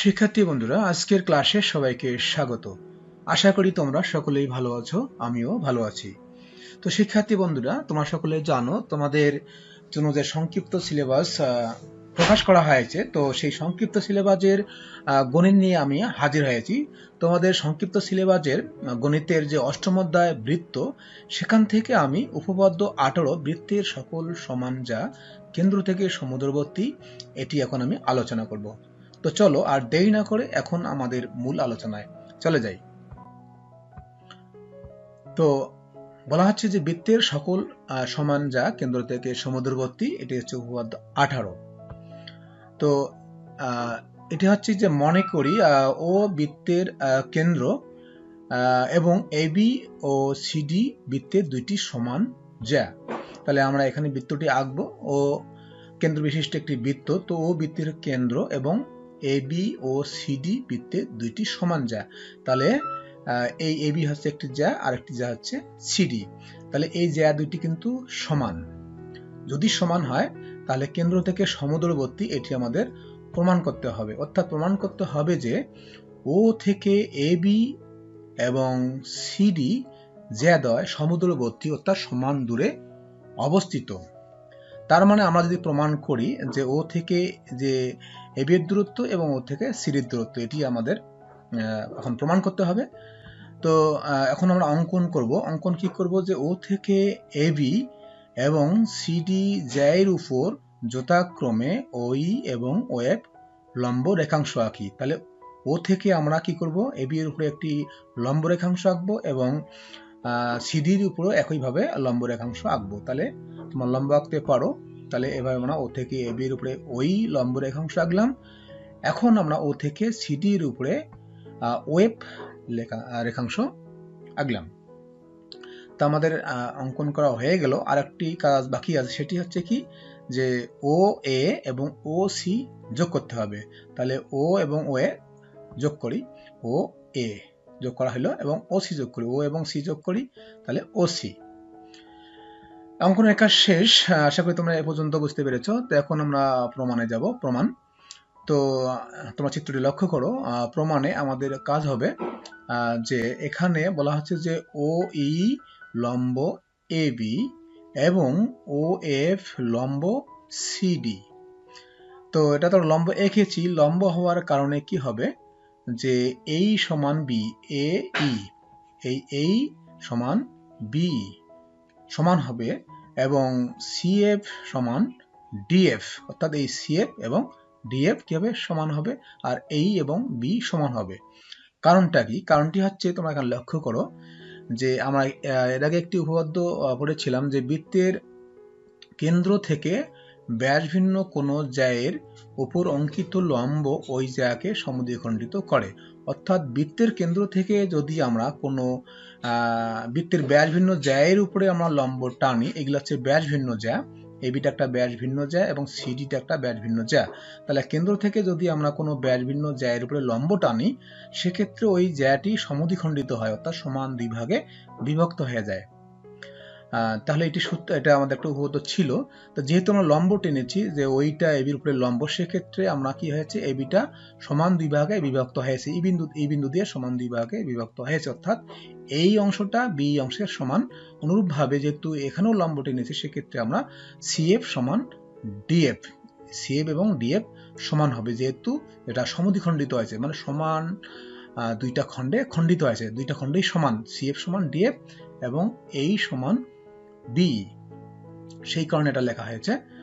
শিক্ষার্থী বন্ধুরা, আজকের ক্লাসে সবাইকে স্বাগত। আশা করি তোমরা সকলেই ভালো আছো, আমিও ভালো আছি। তো শিক্ষার্থী বন্ধুরা, তোমরা সকলে জানো, তোমাদের জন্য যে সংক্ষিপ্ত সিলেবাস প্রকাশ করা হয়েছে, তো সেই সংক্ষিপ্ত সিলেবাসের গণিত নিয়ে আমি হাজির হয়েছি। তোমাদের সংক্ষিপ্ত সিলেবাসের গণিতের যে অষ্টম অধ্যায় বৃত্ত, সেখান থেকে আমি উপপাদ্য আঠারো বৃত্তের সকল সমান যা কেন্দ্র থেকে সমুদ্রবর্তী, এটি এখন আমি আলোচনা করব। তো চলো আর দেরি না করে এখন আমাদের মূল আলোচনায় চলে যাই। তো বলা হচ্ছে যে বৃত্তের সকল সমান যা কেন্দ্র থেকে সমুদ্রবর্তী, এটি হচ্ছে উপপাদ্য আঠারো। তো এটি হচ্ছে যে মনে করি ও বৃত্তের কেন্দ্র এবং এবি ও সিডি বৃত্তের দুইটি সমান যা। তাহলে আমরা এখানে বৃত্তটি আঁকবো। ও কেন্দ্র বিশিষ্ট একটি বৃত্ত, তো ও বৃত্তের কেন্দ্র এবং এ বি ও সিডি বৃত্তে দুইটি সমান যা। তাহলে এই এবি হচ্ছে একটি যা আর একটি যা হচ্ছে সিডি তাহলে এই যা দুইটি কিন্তু সমান। যদি সমান হয়, তাহলে কেন্দ্র থেকে সমুদ্রবর্তী এটি আমাদের প্রমাণ করতে হবে। অর্থাৎ প্রমাণ করতে হবে যে ও থেকে এ বি এবং সিডি জ্যাদয় সমুদ্রবর্তী অর্থাৎ সমান দূরে অবস্থিত। তার মানে আমরা যদি প্রমাণ করি যে ও থেকে যে এবির দূরত্ব এবং ও থেকে সিরির দূরত্ব, এটি আমাদের এখন প্রমাণ করতে হবে। তো এখন আমরা অঙ্কন করব। অঙ্কন কি করব? যে ও থেকে এবি এবং সিডি জ্যায়ের উপর যথাক্রমে ওই এবং ওয়েব লম্ব রেখাংশ আঁকি। তাহলে ও থেকে আমরা কি করব? এবি এর উপরে একটি লম্ব রেখাংশ আঁকবো এবং সিডির উপরেও একইভাবে লম্ব রেখাংশ আঁকবো। তাহলে তোমার লম্ব আঁকতে পারো। তাহলে এভাবে আমরা ও থেকে এ বির উপরে ওই লম্ব রেখাংশ আঁকলাম। এখন আমরা ও থেকে সিডির উপরে ওয়েব লেখা রেখাংশ আঁকলাম। তা আমাদের অঙ্কন করা হয়ে গেল। আর একটি কাজ বাকি আছে, সেটি হচ্ছে কি যে ও, এ এবং ও, সি যোগ করতে হবে। তাহলে ও এবং ও, এ যোগ করি। ও, এ। যোগ করা হলো এবং ও সি যোগ করি। ও এবং সি যোগ করি, তাহলে ও সি অঙ্কনের কাজ শেষ। আশা করি তোমরা এ পর্যন্ত বুঝতে পেরেছ। তো এখন আমরা প্রমাণে যাব, প্রমাণ। তো, তোমরা চিত্রটি লক্ষ্য করো। প্রমাণে আমাদের কাজ হবে যে এখানে বলা হচ্ছে যে ও ই লম্ব এ বি এবং ও এফ লম্ব সিডি তো এটা তো লম্ব এঁকেছি লম্ব হওয়ার কারণে কি হবে? যে এই সমান বি এ ই এই এই সমান বি সমান হবে এবং সিএফ সমান ডিএফ অর্থাৎ এই সিএফ এবং ডিএফ কি হবে সমান হবে আর এই এবং বি সমান হবে। কারণটা কি? কারণটি হচ্ছে তোমরা এখানে লক্ষ্য করো যে আমরা এর আগে একটি উপপাদ্য পড়েছিলাম যে বৃত্তের কেন্দ্র থেকে ব্যাস ভিন্ন কোনো জায়ের উপর অঙ্কিত লম্ব ওই জায়গাকে সমদ্বিখণ্ডিত করে। অর্থাৎ বৃত্তের কেন্দ্র থেকে যদি আমরা কোনো বৃত্তের ব্যাস ভিন্ন জ্যায়ের উপরে আমরা লম্ব টানি, এগুলো হচ্ছে ব্যাস ভিন্ন জ্যা এবিটা একটা ব্যাস ভিন্ন জ্যা এবং সিডিটা একটা ব্যাস ভিন্ন জ্যা। তাহলে কেন্দ্র থেকে যদি আমরা কোনো ব্যাস ভিন্ন জ্যায়ের উপরে লম্ব টানি, সেক্ষেত্রে ওই জ্যাটি সমদ্বিখণ্ডিত হয়, অর্থাৎ সমান দুই ভাগে বিভক্ত হয়ে যায়। তাহলে এটি সত্য, এটা আমাদের একটা উপপাদ্য ছিল। তো যেহেতু আমরা লম্ব টেনেছি, যে ওইটা এবির উপরে লম্ব, সেক্ষেত্রে আমরা কি হয়েছে এবিটা সমান দুই ভাগে বিভক্ত হয়েছে। এই বিন্দু এই বিন্দু দিয়ে সমান দুই ভাগে বিভক্ত হয়েছে, অর্থাৎ এই অংশটা বি অংশের সমান। অনুরূপভাবে যেহেতু এখানেও লম্ব টেনেছি, সেক্ষেত্রে আমরা সিএফ সমান ডিএফ সিএফ এবং ডিএফ সমান হবে, যেহেতু এটা সমদ্বিখণ্ডিত হয়েছে। মানে সমান দুইটা খণ্ডে খণ্ডিত হয়েছে। দুইটা খণ্ডেই সমান সিএফ সমান ডিএফ এবং এই সমান বি সেই কারণে এটা লেখা হয়েছে।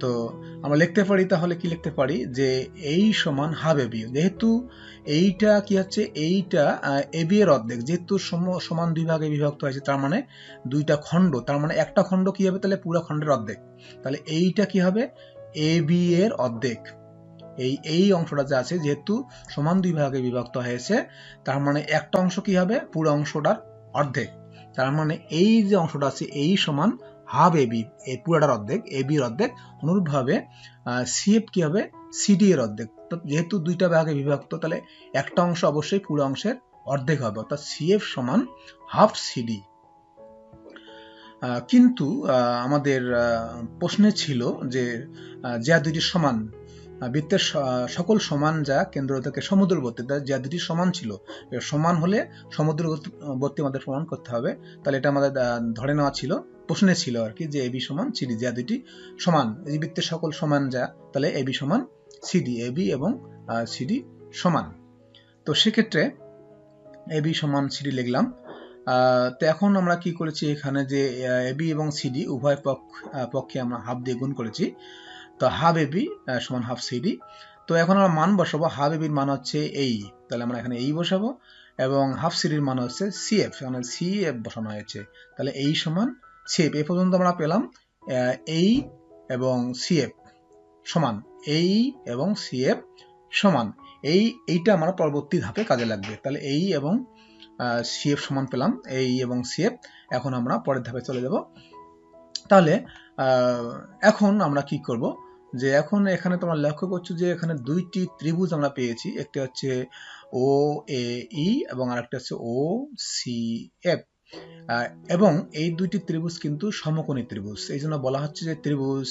তো আমরা লিখতে পারি, তাহলে কি লিখতে পারি? যে এই সমান হাফ এবি যেহেতু এইটা কি হচ্ছে? এইটা এবি এর অর্ধেক। যেহেতু সমান দুই ভাগে বিভক্ত হয়েছে, তার মানে দুইটা খণ্ড। তার মানে একটা খণ্ড কি হবে? তাহলে পুরো খণ্ডের অর্ধেক। তাহলে এইটা কি হবে? এ বি এর অর্ধেক। এই এই অংশটা যে আছে, যেহেতু সমান দুই ভাগে বিভক্ত হয়েছে, তার মানে একটা অংশ কি হবে? পুরো অংশটার অর্ধেক। তার মানে এই যে অংশটা আছে, এই সমান হাফ এবি এই পুরোটার অর্ধেক এবির অর্ধেক, অনুরূপভাবে সিএফ কি হবে? সিডি এর অর্ধেক। তো যেহেতু দুইটা ভাগে বিভক্ত, তাহলে একটা অংশ অবশ্যই পুরো অংশের অর্ধেক হবে, অর্থাৎ সিএফ সমান হাফ সিডি কিন্তু আমাদের প্রশ্নে ছিল যে যা দুইটি সমান বৃত্তের সকল সমান যা কেন্দ্র থেকে সমুদ্রবর্তী যা দুটি সমান ছিল সমান হলে সমুদ্রবর্তী আমাদের প্রমাণ করতে হবে। তাহলে এটা আমাদের ধরে নেওয়া ছিল, প্রশ্নে ছিল আর কি যে এবি সমান সিডি যা দুটি সমান। এই বৃত্তের সকল সমান যা, তাহলে এবি সমান সিডি এবি এবং সিডি সমান। তো সেক্ষেত্রে এবি সমান সিডি লিখলাম। তো এখন আমরা কি করেছি এখানে যে এবি এবং সিডি উভয় পক্ষে আমরা হাফ দিয়ে গুণ করেছি। তো হাফ এবি সমান হাফ সিডি তো এখন আমরা মান বসাবো। হাফ এবির মান হচ্ছে এই। তাহলে আমরা এখানে এই বসাবো এবং হাফ সিডির মান হচ্ছে সিএফ মানে সিএফ বসানো হয়েছে। তাহলে এই সমান সিএফ এ পর্যন্ত আমরা পেলাম এই এবং সিএফ সমান। এই এবং সিএফ সমান। এই, এইটা আমরা পরবর্তী ধাপে কাজে লাগবে। তাহলে এই এবং সিএফ সমান পেলাম, এই এবং সিএফ এখন আমরা পরের ধাপে চলে যাব। তাহলে এখন আমরা কি করব? যে এখন এখানে তোমরা লক্ষ্য করছ যে এখানে দুইটি ত্রিভুজ আমরা পেয়েছি। একটি হচ্ছে ও এ ই এবং আরেকটা হচ্ছে ও সি এফ এবং এই দুইটি ত্রিভুজ কিন্তু সমকোণী ত্রিভুজ। এই জন্য বলা হচ্ছে যে ত্রিভুজ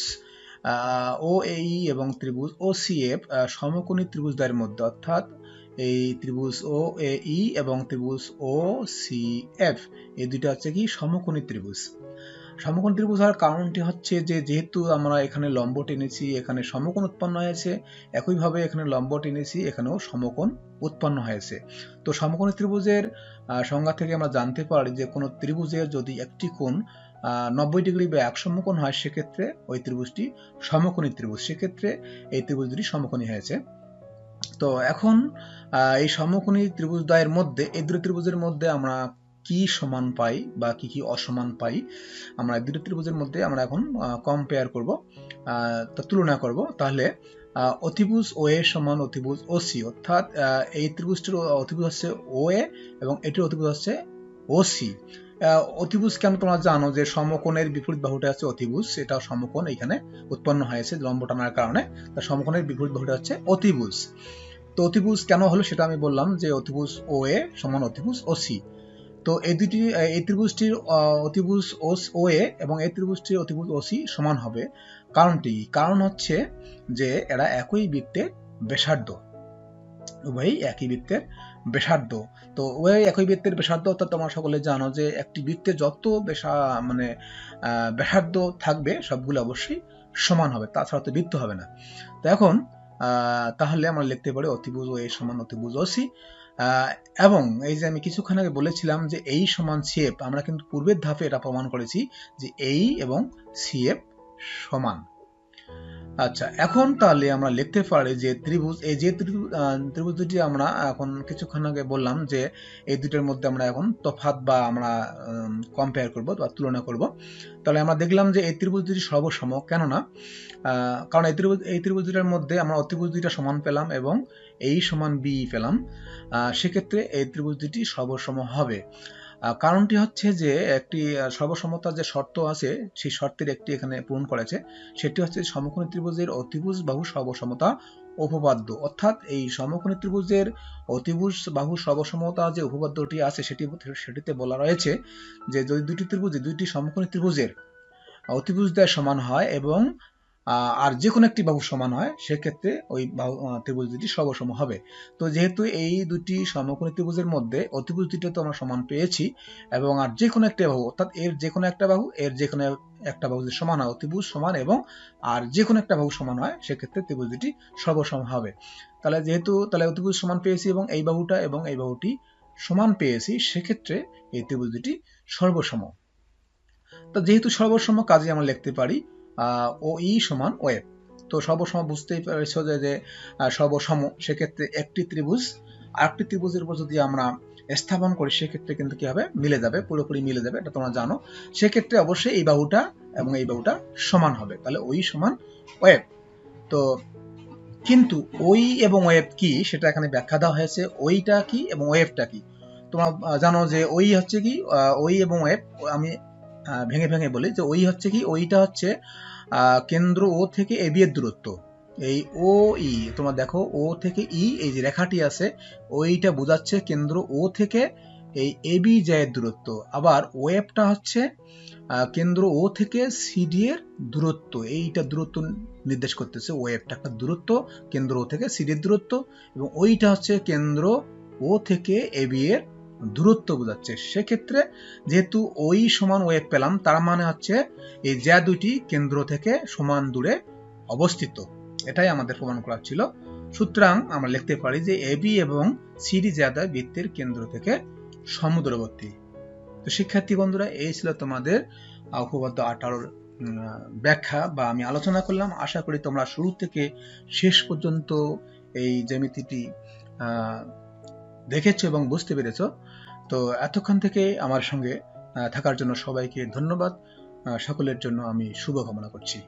ও এই এবং ত্রিভুজ ও সি এফ সমকোণী ত্রিভুজদ্বয়ের মধ্যে। অর্থাৎ এই ত্রিভুজ ও এ ই এবং ত্রিভুজ ও সি এফ এই দুইটা হচ্ছে কি সমকোণী ত্রিভুজ। সমকোণ ত্রিভুজ হওয়ার কারণটি হচ্ছে যে, যেহেতু আমরা এখানে লম্ব টেনেছি, এখানে সমকোণ উৎপন্ন হয়েছে, একইভাবে এখানে লম্ব টেনেছি, এখানেও সমকোণ উৎপন্ন হয়েছে। তো সমকোণ ত্রিভুজের সংজ্ঞা থেকে আমরা জানতে পারি যে, কোনো ত্রিভুজের যদি একটি কোণ নব্বই ডিগ্রি বা এক সমকোণ হয়, সেক্ষেত্রে ওই ত্রিভুজটি সমকোণী ত্রিভুজ। সেক্ষেত্রে এই ত্রিভুজ দুটি সমকোণী হয়েছে। তো এখন এই সমকোণী ত্রিভুজদ্বয়ের মধ্যে, এই দুটি ত্রিভুজের মধ্যে আমরা কি সমান পাই বা কি কি অসমান পাই আমরা দুটি ত্রিভুজের মধ্যে আমরা এখন কম্পেয়ার করব। তা তুলনা করব। তাহলে অতিভুজ ও এ সমান অতিভুজ ও সি অর্থাৎ এই ত্রিভুজটির অতিভুজ হচ্ছে ও এ এবং এটির অতিভুজ হচ্ছে ও সি অতিভুজ কেন তোমরা জানো যে সমকোণের বিপরীত বাহুটা হচ্ছে অতিভুজ, এটা সমকোণ এখানে উৎপন্ন হয়েছে লম্ব টানার কারণে তার সমকোণের বিপরীত বাহুটা হচ্ছে অতিভুজ। তো অতিভুজ কেন হলো সেটা আমি বললাম যে অতিভুজ ও এ সমান অতিভুজ ও সি তো এই দুটি এই ত্রিভুজটির অতিভুজ ওস, ও, এ এবং এই ত্রিভুজটির অতিভুজ ওসি সমান হবে। কারণটি কারণ হচ্ছে যে এরা একই বৃত্তের ব্যাসার্ধ। উভয়ই একই বৃত্তের ব্যাসার্ধ। তো উভয় একই বৃত্তের ব্যাসার্ধ, অর্থাৎ তোমরা সকলে জানো যে একটি বৃত্তে যত বেশা মানে ব্যাসার্ধ থাকবে, সবগুলো অবশ্যই সমান হবে। তাছাড়া তো বৃত্ত হবে না। তো এখন তাহলে আমরা লিখতে পারি অতিভুজ ও এ সমান অতিভুজ ও সি এবং এই যে আমি কিছুক্ষণ আগে বলেছিলাম যে এই সমান সিএফ আমরা কিন্তু পূর্বের ধাপে এটা প্রমাণ করেছি যে এই এবং সিএফ সমান। আচ্ছা এখন তাহলে আমরা লিখতে পারি যে ত্রিভুজ এই যে ত্রিভুজ দুটি আমরা এখন কিছুক্ষণ আগে বললাম যে এই দুটোর মধ্যে আমরা এখন তফাত বা আমরা কম্পেয়ার করব বা তুলনা করব। তাহলে আমরা দেখলাম যে এই ত্রিভুজ দুটি সর্বসম, কেননা কারণ এই ত্রিভুজ এই ত্রিভুজ দুটার মধ্যে আমরা অতিভুজ দুইটা সমান পেলাম এবং এই সমান বি পেলাম। সেক্ষেত্রে এই ত্রিভুজ দুটি সর্বসম হবে। কারণটি হচ্ছে যে একটি সর্বসমতার যে শর্ত আছে, সেই শর্তের একটি এখানে পূরণ করেছে। সেটি হচ্ছে সমকোণী ত্রিভুজের অতিভুজ বাহু সর্বসমতা উপপাদ্য। অর্থাৎ এই সমকোণী ত্রিভুজের অতিভুজ বাহু সর্বসমতা যে উপপাদ্যটি আছে, সেটি, সেটিতে বলা রয়েছে যে যদি দুটি ত্রিভুজে, দুইটি সমকোণী ত্রিভুজের অতিভুজ দ্বয় সমান হয় এবং আর যে কোনো একটি বাহু সমান হয়, সেক্ষেত্রে ওই বাহু ত্রিভুজ দুটি সর্বসম হবে। তো যেহেতু এই দুটি সমকোণী ত্রিভুজের মধ্যে অতিভুজ দুটি তো আমরা সমান পেয়েছি, এবং আর যে কোনো একটা বাহু, অর্থাৎ এর যে কোনো একটা বাহু, এর যে কোনো একটা বাহু সমান হয়, অতিভুজ সমান এবং আর যে কোনো একটা বাহু সমান হয়, সেক্ষেত্রে ত্রিভুজ দুটি সর্বসম হবে। তাহলে যেহেতু, তাহলে অতিভুজ সমান পেয়েছি এবং এই বাহুটা এবং এই বাহুটি সমান পেয়েছি, সেক্ষেত্রে এই ত্রিভুজ দুটি সর্বসম। তো যেহেতু সর্বসম কাজে আমরা লিখতে পারি ও ই সমান ওয়েব। তো সর্বসম বুঝতেই পেরেছ যে সর্বসম, সেক্ষেত্রে একটি ত্রিভুজ। আরেকটি ত্রিভুজের উপর যদি আমরা স্থাপন করি, সেক্ষেত্রে কিন্তু কি হবে? মিলে যাবে, পুরোপুরি মিলে যাবে, এটা তোমরা জানো। সেক্ষেত্রে অবশ্যই এই বাহুটা এবং এই বাহুটা সমান হবে। তাহলে ওই সমান ওয়েব। তো কিন্তু ওই এবং ওয়েব কি? সেটা এখানে ব্যাখ্যা দেওয়া হয়েছে। ওইটা কি এবং ওয়েবটা কি? তোমরা জানো যে ওই হচ্ছে কি ওই এবং ওয়েব, আমি ভেঙে ভেঙে বলি যে ওই হচ্ছে কি, ওইটা হচ্ছে কেন্দ্র ও থেকে এ বি এর দূরত্ব। এই ও, ই, তোমার দেখো, ও থেকে ই, এই যে রেখাটি আছে, ওইটা বোঝাচ্ছে কেন্দ্র ও থেকে এই এবি জায়ের দূরত্ব। আবার ওয়েবটা হচ্ছে কেন্দ্র ও থেকে সিডি এর দূরত্ব। এইটা দূরত্ব নির্দেশ করতেছে ওয়েবটা একটা দূরত্ব, কেন্দ্র ও থেকে সিডি এর দূরত্ব, এবং ওইটা হচ্ছে কেন্দ্র ও থেকে এ বি এর দূরত্ব বোঝাচ্ছে। সেক্ষেত্রে যেহেতু ওই সমান ওয়েব পেলাম, তার মানে হচ্ছে এই জ্যা দুটি কেন্দ্র থেকে সমান দূরে অবস্থিত। এটাই আমাদের প্রমাণ করা ছিল। সুতরাং আমরা লিখতে পারি যে এবি এবং সিডি জ্যাদা বৃত্তের কেন্দ্র থেকে সমুদ্রবর্তী। তো শিক্ষার্থী বন্ধুরা, এই ছিল তোমাদের উপপাদ্য আঠারোর ব্যাখ্যা বা আমি আলোচনা করলাম। আশা করি তোমরা শুরু থেকে শেষ পর্যন্ত এই জ্যামিতিটি দেখেছ এবং বুঝতে পেরেছ। তো এতক্ষণ থেকে আমার সঙ্গে থাকার জন্য সবাইকে ধন্যবাদ। সকলের জন্য আমি শুভকামনা করছি।